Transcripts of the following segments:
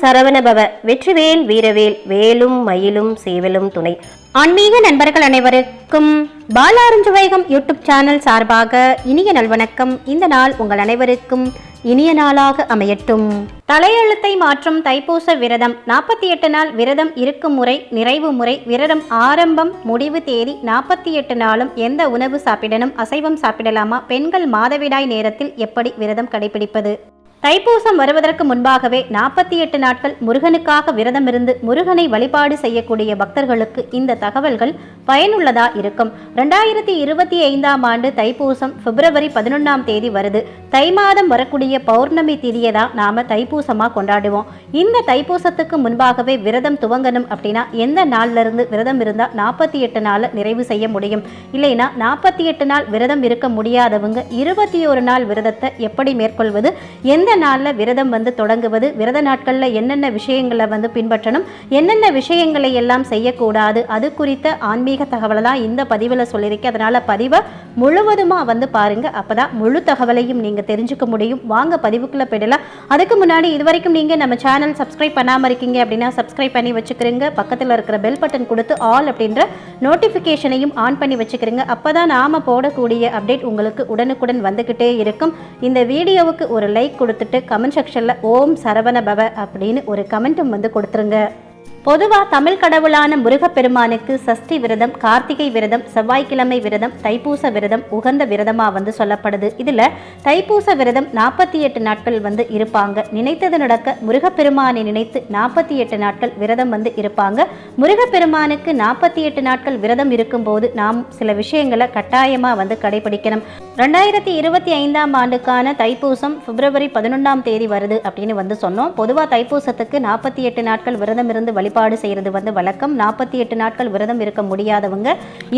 சரவணபவ வெற்றிவேல் வீரவேல் வேலும் மயிலும் சேவலும் துணை. ஆன்மீக நண்பர்கள் அனைவருக்கும் பாலாரஞ்சு வைகம் யூடியூப் சேனல் சார்பாக இனிய நல்வணக்கம். இந்த நாள் உங்கள் அனைவருக்கும் இனிய நாளாக அமையட்டும். தலையெழுத்தை மாற்றும் தைப்பூச விரதம். நாற்பத்தி எட்டு நாள் விரதம் இருக்கும் முறை நிறைவு முறை. விரதம் ஆரம்பம் முடிவு தேதி. நாற்பத்தி எட்டு நாளும் எந்த உணவு சாப்பிடணும் அசைவம் சாப்பிடலாமா? பெண்கள் மாதவிடாய் நேரத்தில் எப்படி விரதம் கடைபிடிப்பது? தைப்பூசம் வருவதற்கு முன்பாகவே நாற்பத்தி எட்டு நாட்கள் முருகனுக்காக விரதமிருந்து முருகனை வழிபாடு செய்யக்கூடிய பக்தர்களுக்கு இந்த தகவல்கள் பயனுள்ளதா இருக்கும். ரெண்டாயிரத்தி இருபத்தி ஐந்தாம் ஆண்டு தைப்பூசம் பிப்ரவரி பதினொன்றாம் தேதி வருது. தை மாதம் வரக்கூடிய பௌர்ணமி திதியை தான் நாம தைப்பூசமா கொண்டாடுவோம். இந்த தைப்பூசத்துக்கு முன்பாகவே விரதம் துவங்கணும் அப்படின்னா எந்த நாள்ல இருந்து விரதம் இருந்தால் நாற்பத்தி எட்டு நாள் நிறைவு செய்ய முடியும். இல்லைன்னா நாற்பத்தி எட்டு நாள் விரதம் இருக்க முடியாதவங்க இருபத்தி ஒரு நாள் விரதத்தை எப்படி மேற்கொள்வது? எந்த நாளில் விரதம் வந்து தொடங்குவது விரத நாட்களில் என்னென்ன விஷயங்களை வந்து பின்பற்றணும் என்னென்ன விஷயங்களை எல்லாம் செய்யக்கூடாது அது குறித்த ஆன்மீக தகவலை தான் இந்த பதிவில் சொல்லியிருக்கேன். அதனால் பதிவை முழுவதுமாக வந்து பாருங்கள் அப்போ தான் முழு தகவலையும் நீங்கள் தெரிஞ்சுக்க முடியும். வாங்க பதிவுக்குள்ளே போயிடலாம். அதுக்கு முன்னாடி இது வரைக்கும் நீங்கள் நம்ம சேனல் சப்ஸ்கிரைப் பண்ணாமல் இருக்கீங்க அப்படின்னா சப்ஸ்கிரைப் பண்ணி வச்சுக்கிறீங்க பக்கத்தில் இருக்கிற பெல் பட்டன் கொடுத்து ஆல் அப்படின்ற நோட்டிஃபிகேஷனையும் ஆன் பண்ணி வச்சுக்கிறீங்க அப்போ தான் நாம் போடக்கூடிய அப்டேட் உங்களுக்கு உடனுக்குடன் வந்துக்கிட்டே இருக்கும். இந்த வீடியோவுக்கு ஒரு லைக் கொடுத்துட்டு கமெண்ட் செக்ஷனில் ஓம் சரவண பவ அப்படின்னு ஒரு கமெண்ட்டும் வந்து கொடுத்துருங்க. பொதுவா தமிழ் கடவுளான முருகப்பெருமானுக்கு சஷ்டி விரதம் கார்த்திகை விரதம் செவ்வாய்க்கிழமை விரதம் தைப்பூச விரதம் உகந்த விரதமா வந்து சொல்லப்படுது. இதுல தைப்பூச விரதம் நாற்பத்தி எட்டு நாட்கள் வந்து இருப்பாங்க. நினைத்தது நடக்க முருகப்பெருமானை நினைத்து நாற்பத்தி எட்டு நாட்கள் விரதம் வந்து இருப்பாங்க. முருகப்பெருமானுக்கு நாற்பத்தி எட்டு நாட்கள் விரதம் இருக்கும்போது நாம் சில விஷயங்களை கட்டாயமா வந்து கடைபிடிக்கணும். ரெண்டாயிரத்தி இருபத்தி ஐந்தாம் ஆண்டுக்கான தைப்பூசம் பிப்ரவரி பதினொன்றாம் தேதி வருது அப்படின்னு வந்து சொன்னோம். பொதுவாக தைப்பூசத்துக்கு நாற்பத்தி எட்டு நாட்கள் விரதம் இருந்து வழி வழிபாடு செய்கிறது வந்து வழக்கம். நாற்பத்தி எட்டு நாட்கள் விரதம் இருக்க முடியாதவங்க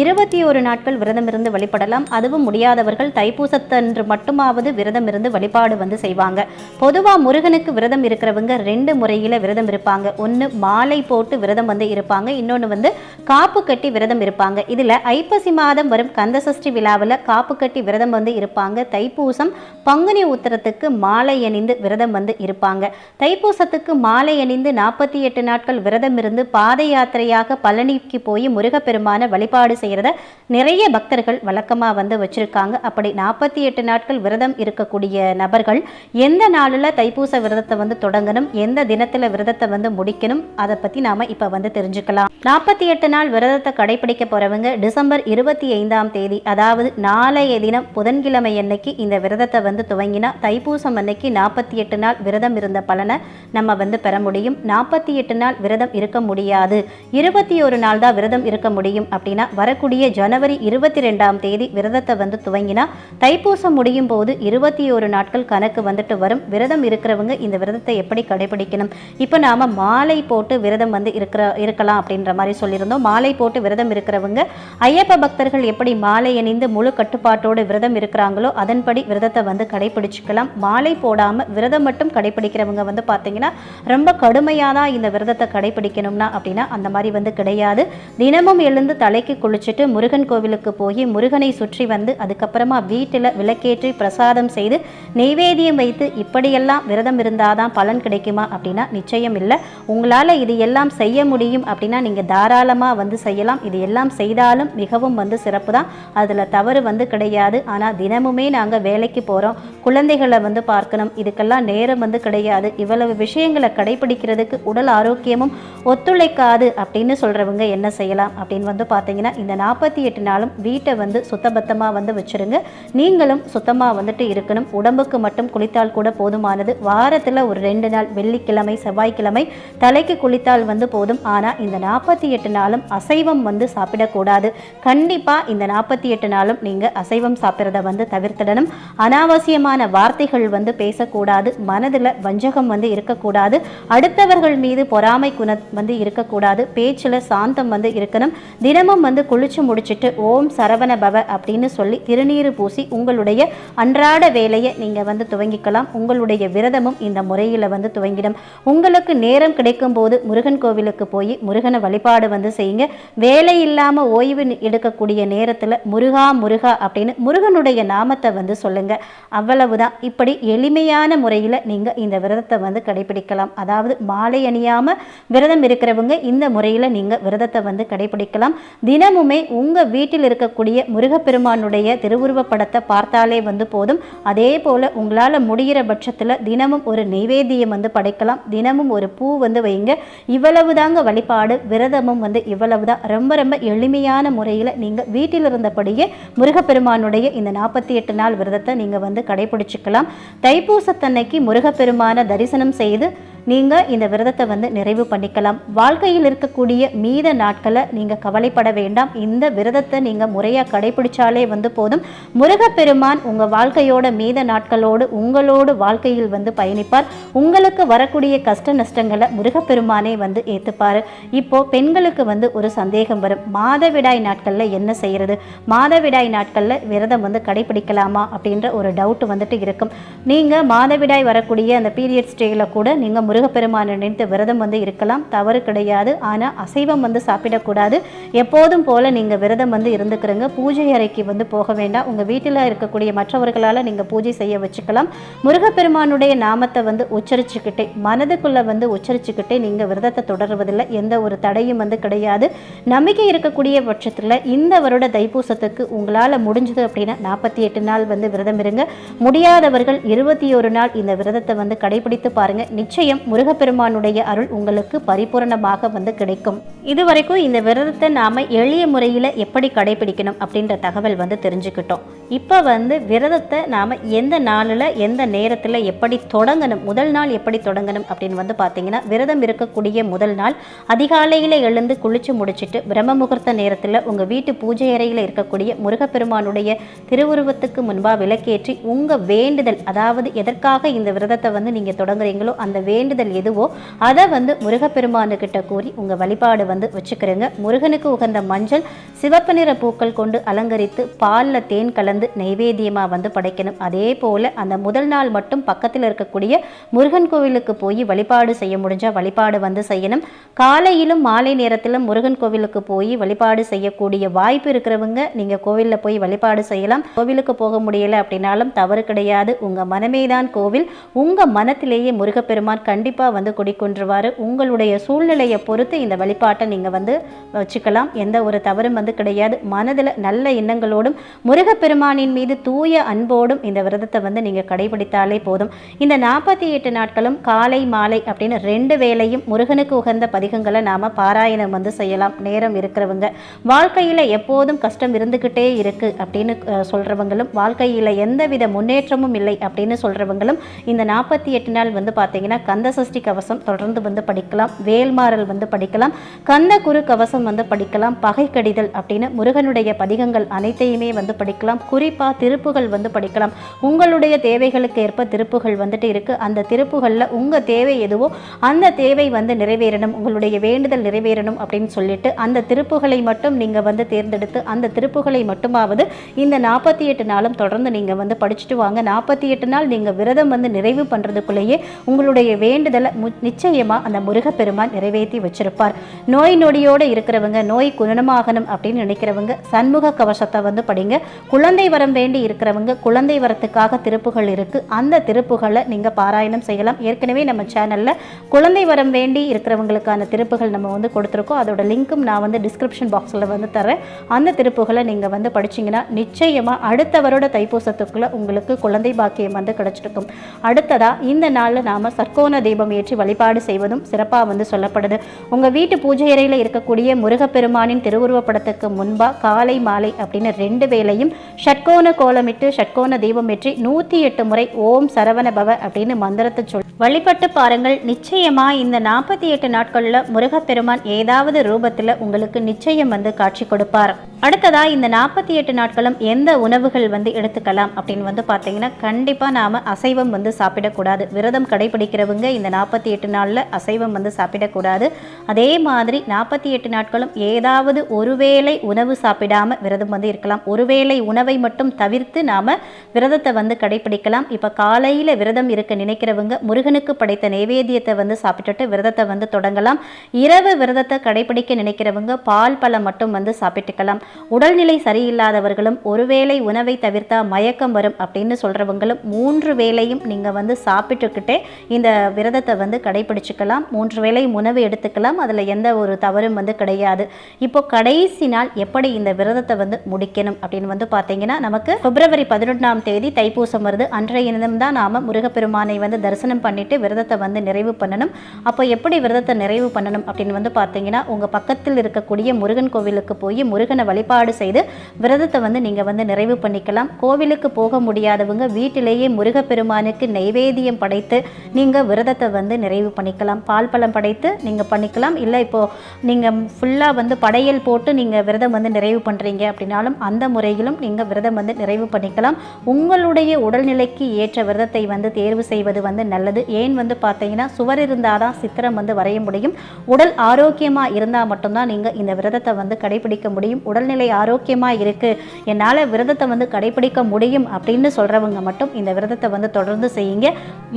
இருபத்தி ஒரு நாட்கள் விரதம் இருந்து வழிபடலாம். அதுவும் முடியாதவர்கள் தைப்பூசத்தன்று மட்டுமாவது விரதம் இருந்து வழிபாடு வந்து செய்வாங்க. பொதுவாக முருகனுக்கு விரதம் இருக்கிறவங்க ரெண்டு முறையில் விரதம் இருப்பாங்க. ஒன்று மாலை போட்டு விரதம் வந்து இருப்பாங்க. இன்னொன்று வந்து காப்பு கட்டி விரதம் இருப்பாங்க. இதில் ஐப்பசி மாதம் வரும் கந்தசஷ்டி விழாவில் காப்பு கட்டி விரதம் வந்து இருப்பாங்க. தைப்பூசம் பங்குனி உத்தரத்துக்கு மாலை அணிந்து விரதம் வந்து இருப்பாங்க. தைப்பூசத்துக்கு மாலை அணிந்து நாற்பத்தி எட்டு நாட்கள் விரதம் இருந்து பாத யாத்திரையாக பழனிக்கு போய் முருகப்பெருமான வழிபாடு செய்கிறத நிறைய பக்தர்கள் வழக்கமாக வந்து வச்சுருக்காங்க. அப்படி நாற்பத்தி எட்டு நாட்கள் விரதம் இருக்கக்கூடிய நபர்கள் எந்த நாளில் தைப்பூச விரதத்தை வந்து தொடங்கணும் எந்த தினத்தில் விரதத்தை வந்து முடிக்கணும் அதை பற்றி நாம் இப்போ வந்து தெரிஞ்சுக்கலாம். நாற்பத்தி எட்டு நாள் விரதத்தை கடைபிடிக்க போகிறவங்க டிசம்பர் இருபத்தி ஐந்தாம் தேதி அதாவது நாளைய தினம் புதன்கிழமை அன்னைக்கு இந்த விரதத்தை வந்து துவங்கினா தைப்பூசம் அன்னைக்கு நாற்பத்தி எட்டு நாள் விரதம் இருந்த பலனை நம்ம வந்து பெற முடியும். நாற்பத்தி எட்டு நாள் விரதம் இருக்க முடியாது. இருபத்தி ஒரு நாள் தான் விரதம் இருக்க முடியும் அப்படின்னா வரக்கூடிய ஜனவரி இருபத்தி ரெண்டாம் தேதி விரதத்தை வந்து துவங்கினா தைப்பூசம் முடியும் போது இருபத்தி ஒரு நாட்கள் கணக்கு வந்துட்டு வரும். விரதம் இருக்கிறவங்க இந்த விரதத்தை எப்படி கடைபிடிக்கணும்? இப்போ நாம் மாலை போட்டு விரதம் வந்து இருக்கிற இருக்கலாம் அப்படின்ற மாதிரி சொல்லியிருந்தோம். மாலை போட்டு விரதம் இருக்கிறவங்க ஐயப்ப பக்தர்கள் எப்படி மாலை அணிந்து முழு கட்டுப்பாட்டோடு விரதம் இருக்கிறாங்களோ அதன்படி விரதத்தை வந்து கடைபிடிச்சுக்கலாம். மாலை போடாமல் விரதம் மட்டும் கடைபிடிக்கிறவங்க வந்து பார்த்தீங்கன்னா ரொம்ப கடுமையாக தான் இந்த விரதத்தை கடைபிடி கடைபிடிக்கணும்னா அப்படின்னா அந்த மாதிரி வந்து கிடையாது. தினமும் எழுந்து தலைக்கு குளிச்சுட்டு முருகன் கோவிலுக்கு போய் முருகனை சுற்றி வந்து அதுக்கப்புறமா வீட்டில் விளக்கேற்றி பிரசாதம் செய்து நெய்வேதியம் வைத்து இப்படியெல்லாம் விரதம் இருந்தால் தான் பலன் கிடைக்குமா அப்படின்னா நிச்சயம் இல்லை. உங்களால் இது எல்லாம் செய்ய முடியும் அப்படின்னா நீங்கள் தாராளமாக வந்து செய்யலாம். இது எல்லாம் செய்தாலும் மிகவும் வந்து சிறப்பு தான். அதில் தவறு வந்து கிடையாது. ஆனால் தினமுமே நாங்கள் வேலைக்கு போகிறோம் குழந்தைகளை வந்து பார்க்கணும். இதுக்கெல்லாம் நேரம் வந்து கிடையாது. இவ்வளவு விஷயங்களை கடைபிடிக்கிறதுக்கு உடல் ஆரோக்கியமும் ஒத்துழைக்காது அப்படின்னு சொல்கிறவங்க என்ன செய்யலாம் அப்படின்னு வந்து பார்த்தீங்கன்னா இந்த நாற்பத்தி எட்டு நாளும் வீட்டை வந்து சுத்தபத்தமாக வந்து வச்சுருங்க. நீங்களும் சுத்தமாக வந்துட்டு இருக்கணும். உடம்புக்கு மட்டும் குளித்தால் கூட போதுமானது. வாரத்தில் ஒரு ரெண்டு நாள் வெள்ளிக்கிழமை செவ்வாய்க்கிழமை தலைக்கு குளித்தால் வந்து போதும். ஆனால் இந்த நாற்பத்தி எட்டு நாளும் அசைவம் வந்து சாப்பிடக்கூடாது. கண்டிப்பாக இந்த நாற்பத்தி எட்டு நாளும் நீங்கள் அசைவம் சாப்பிட்றத வந்து தவிர்த்திடணும். அனாவசியமான வார்த்தைகள் வந்து பேசக்கூடாது. மனதில் வஞ்சகம் வந்து இருக்கக்கூடாது. அடுத்தவர்கள் மீது பொறாமை குணத்தை வந்து இருக்கக்கூடாது. பேச்சில் சாந்தம் வந்து இருக்கணும். தினமும் வந்து குளிச்சு முடிச்சுட்டு ஓம் சரவண பவ அப்படின்னு சொல்லி திருநீறு பூசி உங்களுடைய அன்றாட வேலையை நீங்கள் வந்து துவங்கிக்கலாம். உங்களுடைய விரதமும் இந்த முறையில் வந்து துவங்கிடும். உங்களுக்கு நேரம் கிடைக்கும் போது முருகன் கோவிலுக்கு போய் முருகனை வழிபாடு வந்து செய்யுங்க. வேலை இல்லாமல் ஓய்வு எடுக்கக்கூடிய நேரத்தில் முருகா முருகா அப்படின்னு முருகனுடைய நாமத்தை வந்து சொல்லுங்க. அவ்வளவுதான். இப்படி எளிமையான முறையில் நீங்கள் இந்த விரதத்தை வந்து கடைபிடிக்கலாம். அதாவது மாலை அணியாமல் விரத விரதம் இருக்கிறவங்க இந்த முறையில் நீங்கள் விரதத்தை வந்து கடைபிடிக்கலாம். தினமுமே உங்கள் வீட்டில் இருக்கக்கூடிய முருகப்பெருமானுடைய திருவுருவப்படத்தை பார்த்தாலே வந்து போதும். அதே போல் உங்களால் முடிகிற பட்சத்தில் தினமும் ஒரு நெய்வேத்தியம் வந்து படைக்கலாம். தினமும் ஒரு பூ வந்து வைங்க. இவ்வளவு தாங்க வழிபாடு. விரதமும் வந்து இவ்வளவு தான் ரொம்ப ரொம்ப எளிமையான முறையில் நீங்கள் வீட்டில் இருந்தபடியே முருகப்பெருமானுடைய இந்த நாற்பத்தி எட்டு நாள் விரதத்தை நீங்கள் வந்து கடைபிடிச்சிக்கலாம். தைப்பூசத்தன்னைக்கு முருகப்பெருமான தரிசனம் செய்து நீங்கள் இந்த விரதத்தை வந்து நிறைவு பண்ணிக்கலாம். வாழ்க்கையில் இருக்கக்கூடிய மீத நாட்களை நீங்கள் கவலைப்பட வேண்டாம். இந்த விரதத்தை நீங்கள் முறையாக கடைபிடிச்சாலே வந்து போதும். முருகப்பெருமான் உங்கள் வாழ்க்கையோட மீத நாட்களோடு உங்களோடு வாழ்க்கையில் வந்து பயணிப்பார். உங்களுக்கு வரக்கூடிய கஷ்ட நஷ்டங்களை முருகப்பெருமானே வந்து ஏற்றுப்பார் இப்போ பெண்களுக்கு வந்து ஒரு சந்தேகம் வரும். மாதவிடாய் நாட்களில் என்ன செய்யறது? மாதவிடாய் நாட்களில் விரதம் வந்து கடைபிடிக்கலாமா? அப்படின்ற ஒரு டவுட் வந்துட்டு இருக்கும். நீங்கள் மாதவிடாய் வரக்கூடிய அந்த பீரியட் ஸ்டேயில் கூட நீங்கள் முருகப்பெருமானை நினைத்து விரதம் வந்து இருக்கலாம். தவறு கிடையாது. ஆனால் அசைவம் வந்து சாப்பிடக்கூடாது. எப்போதும் போல் நீங்கள் விரதம் வந்து இருந்துக்கிறங்க. பூஜை அறைக்கு வந்து போக வேண்டாம். உங்கள் வீட்டில் இருக்கக்கூடிய மற்றவர்களால் நீங்கள் பூஜை செய்ய வச்சுக்கலாம். முருகப்பெருமானுடைய நாமத்தை வந்து உச்சரிச்சுக்கிட்டே மனதுக்குள்ளே வந்து உச்சரிச்சுக்கிட்டே நீங்கள் விரதத்தை தொடர்வதில் எந்த ஒரு தடையும் வந்து கிடையாது. நம்பிக்கை இருக்கக்கூடிய பட்சத்தில் இந்த வருட தைப்பூசத்துக்கு உங்களால் முடிஞ்சது அப்படின்னா நாற்பத்தி எட்டு நாள் வந்து விரதம் இருங்க. முடியாதவர்கள் இருபத்தி ஒரு நாள் இந்த விரதத்தை வந்து கடைபிடித்து பாருங்கள் நிச்சயம் முருகப்பெருமானுடைய அருள் உங்களுக்கு பரிபூரணமாக வந்து கிடைக்கும். இதுவரைக்கும் இந்த விரதத்தை நாம எளிய முறையில் எப்படி கடைபிடிக்கணும் அப்படின்ற தகவல் வந்து தெரிஞ்சுக்கிட்டோம். இப்போ வந்து விரதத்தை நாம் எந்த நாளில் எந்த நேரத்தில் எப்படி தொடங்கணும் முதல் நாள் எப்படி தொடங்கணும் அப்படின்னு வந்து பார்த்தீங்கன்னா விரதம் இருக்கக்கூடிய முதல் நாள் அதிகாலையில் எழுந்து குளித்து முடிச்சிட்டு பிரம்ம முகூர்த்த நேரத்தில் உங்கள் வீட்டு பூஜை அறையில் இருக்கக்கூடிய முருகப்பெருமானுடைய திருவுருவத்துக்கு முன்பாக விளக்கேற்றி உங்கள் வேண்டுதல் அதாவது எதற்காக இந்த விரதத்தை வந்து நீங்கள் தொடங்குறீங்களோ அந்த வேண்டு வேண்டுதல் எதுவோ அதை வந்து முருகப்பெருமானுக்கிட்ட கூறி உங்கள் வழிபாடு வந்து வச்சுக்கிறேங்க. முருகனுக்கு உகந்த மஞ்சள் சிவப்பு நிற பூக்கள் கொண்டு அலங்கரித்து பாலில் தேன் கலந்து நைவேத்தியமாக வந்து படைக்கணும். அதே போல் அந்த முதல் நாள் மட்டும் பக்கத்தில் இருக்கக்கூடிய முருகன் கோவிலுக்கு போய் வழிபாடு செய்ய முடிஞ்சால் வழிபாடு வந்து செய்யணும். காலையிலும் மாலை நேரத்திலும் முருகன் கோவிலுக்கு போய் வழிபாடு செய்யக்கூடிய வாய்ப்பு இருக்கிறவங்க நீங்கள் கோவிலில் போய் வழிபாடு செய்யலாம். கோவிலுக்கு போக முடியல அப்படின்னாலும் தவறு கிடையாது. உங்கள் மனமே தான் கோவில். உங்கள் மனத்திலேயே முருகப்பெருமான் கண்டிப்பாக வந்து குடிக்கொன்றுவார் உங்களுடைய சூழ்நிலையை பொறுத்து இந்த வழிபாட்டை நீங்கள் வந்து வச்சுக்கலாம். எந்த ஒரு தவறும் வந்து கிடையாது. மனதில் நல்ல எண்ணங்களோடும் முருகப்பெருமானின் மீது தூய அன்போடும் இந்த விரதத்தை வந்து நீங்கள் கடைபிடித்தாலே போதும். இந்த நாற்பத்தி எட்டு நாட்களும் காலை மாலை அப்படின்னு ரெண்டு வேளையும் முருகனுக்கு உகந்த பதிகங்களை நாம் பாராயணம் வந்து செய்யலாம். நேரம் இருக்கிறவங்க. வாழ்க்கையில் எப்போதும் கஷ்டம் இருந்துக்கிட்டே இருக்கு அப்படின்னு சொல்கிறவங்களும் சொல்றவங்களும் வாழ்க்கையில் எந்தவித முன்னேற்றமும் இல்லை அப்படின்னு சொல்றவங்களும் இந்த நாற்பத்தி எட்டு நாள் வந்து பார்த்தீங்கன்னா கந்த சஷ்டி கவசம் தொடர்ந்து வந்து படிக்கலாம் வேல்மாறல் வந்து படிக்கலாம் கந்த குரு கவசம் வந்து படிக்கலாம் பகை கடிதல் அப்படின்னு முருகனுடைய பதிகங்கள் அனைத்தையுமே வந்து படிக்கலாம் குறிப்பாக திருப்புகள் வந்து படிக்கலாம். உங்களுடைய தேவைகளுக்கு ஏற்ப திருப்புகள் வந்துட்டு இருக்கு. அந்த திருப்புகளில் உங்கள் தேவை எதுவோ அந்த தேவை வந்து நிறைவேறணும் உங்களுடைய வேண்டுதல் நிறைவேறணும் அப்படின்னு சொல்லிட்டு அந்த திருப்புகளை மட்டும் நீங்கள் வந்து தேர்ந்தெடுத்து அந்த திருப்புகளை மட்டுமாவது இந்த நாற்பத்தி எட்டு நாளும் தொடர்ந்து நீங்கள் வந்து படிச்சுட்டு வாங்க. நாற்பத்தி எட்டு நாள் நீங்கள் விரதம் வந்து நிறைவு பண்ணுறதுக்குள்ளேயே உங்களுடைய வேண்டுதலை மு நிச்சயமாக அந்த முருகப்பெருமான் நிறைவேற்றி வச்சிருப்பார். நோய் நொடியோடு இருக்கிறவங்க நோய் குணமாகணும் அப்படின்னு நினைக்கிறவங்க சண்முக கவசத்தை வந்து படிங்க. குழந்தை வரம் வேண்டி இருக்கிறவங்க குழந்தை வரத்துக்காக திருப்புகள் இருக்குது அந்த திருப்புகளை நீங்கள் பாராயணம் செய்யலாம். ஏற்கனவே நம்ம சேனலில் குழந்தை வரம் வேண்டி இருக்கிறவங்களுக்கான திருப்புகள் நம்ம வந்து கொடுத்துருக்கோம். அதோட லிங்க்கும் நான் வந்து டிஸ்கிரிப்ஷன் பாக்ஸில் வந்து தரேன். அந்த திருப்புகளை நீங்கள் வந்து படிச்சிங்கன்னா நிச்சயமாக அடுத்த வருட தைப்பூசத்துக்குள்ளே உங்களுக்கு குழந்தை பாக்கியம் வந்து கிடச்சிருக்கும். அடுத்ததாக இந்த நாளில் நாம் சர்க்கோண தீபம் ஏற்றி வழிபாடு செய்வதும் சிறப்பாக வந்து சொல்லப்படுது. உங்கள் வீட்டு பூஜை அறையில் இருக்கக்கூடிய முருகப்பெருமானின் திருவுருவப்படத்துக்கு முன்பாக காலை மாலை அப்படின்னு ரெண்டு வேளையும் ஷட்கோண கோலமிட்டு ஷட்கோண தீபம் ஏற்றி நூற்றி எட்டு முறை ஓம் சரவண பவ அப்படின்னு மந்திரத்தை சொல் வழிபட்டு பாருங்கள். நிச்சயமா இந்த நாற்பத்தி எட்டு நாட்களில் முருகப்பெருமான் ஏதாவது ரூபத்தில் உங்களுக்கு நிச்சயம் வந்து காட்சி கொடுப்பார். அடுத்ததாக இந்த நாற்பத்தி எட்டு நாட்களும் எந்த உணவுகள் வந்து எடுத்துக்கலாம் அப்படின்னு வந்து பார்த்தீங்கன்னா கண்டிப்பாக நாம் அசைவம் வந்து சாப்பிடக்கூடாது. விரதம் கடைபிடிக்கிறவங்க இந்த நாற்பத்தி எட்டு நாளில் அசைவம் வந்து சாப்பிடக்கூடாது. அதே மாதிரி நாற்பத்தி எட்டு நாட்களும் ஏதாவது ஒருவேளை உணவு சாப்பிடாம விரதம் வந்து இருக்கலாம். ஒருவேளை உணவை மட்டும் தவிர்த்து நாம் விரதத்தை வந்து கடைபிடிக்கலாம். இப்போ காலையில் விரதம் இருக்க நினைக்கிறவங்க முருகனுக்கு படைத்த நைவேத்தியத்தை வந்து சாப்பிட்டுட்டு விரதத்தை வந்து தொடங்கலாம். இரவு விரதத்தை கடைபிடிக்க நினைக்கிறவங்க பால் பழம் மட்டும் வந்து சாப்பிட்டுக்கலாம். உடல்நிலை சரியில்லாதவர்களும் ஒருவேளை உணவை தவிர்த்தா மயக்கம் வரும் அப்படின்னு சொல்கிறவங்களும் மூன்று வேளையும் நீங்கள் வந்து சாப்பிட்டுக்கிட்டே இந்த விரதத்தை வந்து கடைபிடிச்சிக்கலாம். மூன்று வேளையும் உணவு எடுத்துக்கலாம். அதில் எந்த ஒரு தவறும் வந்து கிடையாது. இப்போ கடைசி நாள் எப்படி இந்த விரதத்தை வந்து முடிக்கணும் அப்படின்னு வந்து பார்த்தீங்கன்னா நமக்கு பிப்ரவரி பதினொன்றாம் தேதி தைப்பூசம் வருது. அன்றைய தினம் தான் நாம் முருகப்பெருமானை வந்து தரிசனம் பண்ணிட்டு விரதத்தை வந்து நிறைவு பண்ணணும். அப்போ எப்படி விரதத்தை நிறைவு பண்ணணும் அப்படின்னு வந்து பார்த்தீங்கன்னா உங்கள் பக்கத்தில் இருக்கக்கூடிய முருகன் கோவிலுக்கு போய் முருகனை வழி வழிபாடு செய்து விரதத்தை வந்து நீங்கள் வந்து நிறைவு பண்ணிக்கலாம். கோவிலுக்கு போக முடியாதவங்க வீட்டிலேயே முருகப்பெருமானுக்கு நைவேத்தியம் படைத்து நீங்கள் விரதத்தை வந்து நிறைவு பண்ணிக்கலாம். பால் பழம் படைத்து நீங்கள் பண்ணிக்கலாம். இல்லை இப்போது நீங்கள் ஃபுல்லாக வந்து படையல் போட்டு நீங்கள் விரதம் வந்து நிறைவு பண்ணுறீங்க அப்படின்னாலும் அந்த முறையிலும் நீங்கள் விரதம் வந்து நிறைவு பண்ணிக்கலாம். உங்களுடைய உடல்நிலைக்கு ஏற்ற விரதத்தை வந்து தேர்வு செய்வது வந்து நல்லது. ஏன் வந்து பார்த்தீங்கன்னா சுவர் இருந்தால் தான் சித்திரம் வந்து வரைய முடியும். உடல் ஆரோக்கியமாக இருந்தால் மட்டும்தான் நீங்கள் இந்த விரதத்தை வந்து கடைபிடிக்க முடியும். உடல் உடல்நிலை ஆரோக்கியமாக இருக்குது என்னால் விரதத்தை வந்து கடைபிடிக்க முடியும் அப்படின்னு சொல்கிறவங்க மட்டும் இந்த விரதத்தை வந்து தொடர்ந்து செய்யுங்க.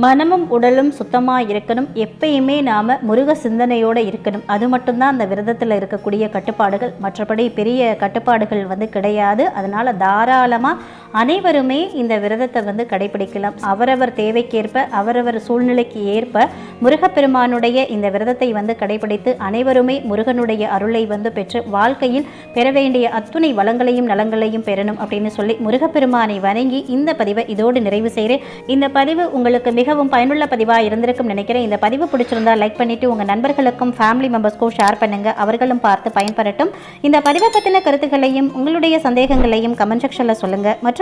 மனமும் உடலும் சுத்தமாக இருக்கணும். எப்பயுமே நாம் முருக சிந்தனையோடு இருக்கணும். அது மட்டும்தான் அந்த விரதத்தில் இருக்கக்கூடிய கட்டுப்பாடுகள். மற்றபடி பெரிய கட்டுப்பாடுகள் வந்து கிடையாது. அதனால் தாராளமாக அனைவருமே இந்த விரதத்தை வந்து கடைபிடிக்கலாம். அவரவர் தேவைக்கேற்ப அவரவர் சூழ்நிலைக்கு ஏற்ப முருகப்பெருமானுடைய இந்த விரதத்தை வந்து கடைபிடித்து அனைவருமே முருகனுடைய அருளை வந்து பெற்று வாழ்க்கையில் பெற வேண்டிய அத்துணை வளங்களையும் நலங்களையும் பெறணும் அப்படின்னு சொல்லி முருகப்பெருமானை வணங்கி இந்த பதிவை இதோடு நிறைவு செய்கிறேன். இந்த பதிவு உங்களுக்கு மிகவும் பயனுள்ள பதிவாக இருந்திருக்கும் நினைக்கிறேன். இந்த பதிவு பிடிச்சிருந்தா லைக் பண்ணிவிட்டு உங்கள் நண்பர்களுக்கும் ஃபேமிலி மெம்பர்ஸ்க்கும் ஷேர் பண்ணுங்க. அவர்களும் பார்த்து பயன்பெறட்டும். இந்த பதிவை பற்றின கருத்துக்களையும் உங்களுடைய சந்தேகங்களையும் கமெண்ட் செக்ஷனில் சொல்லுங்கள் மற்றும்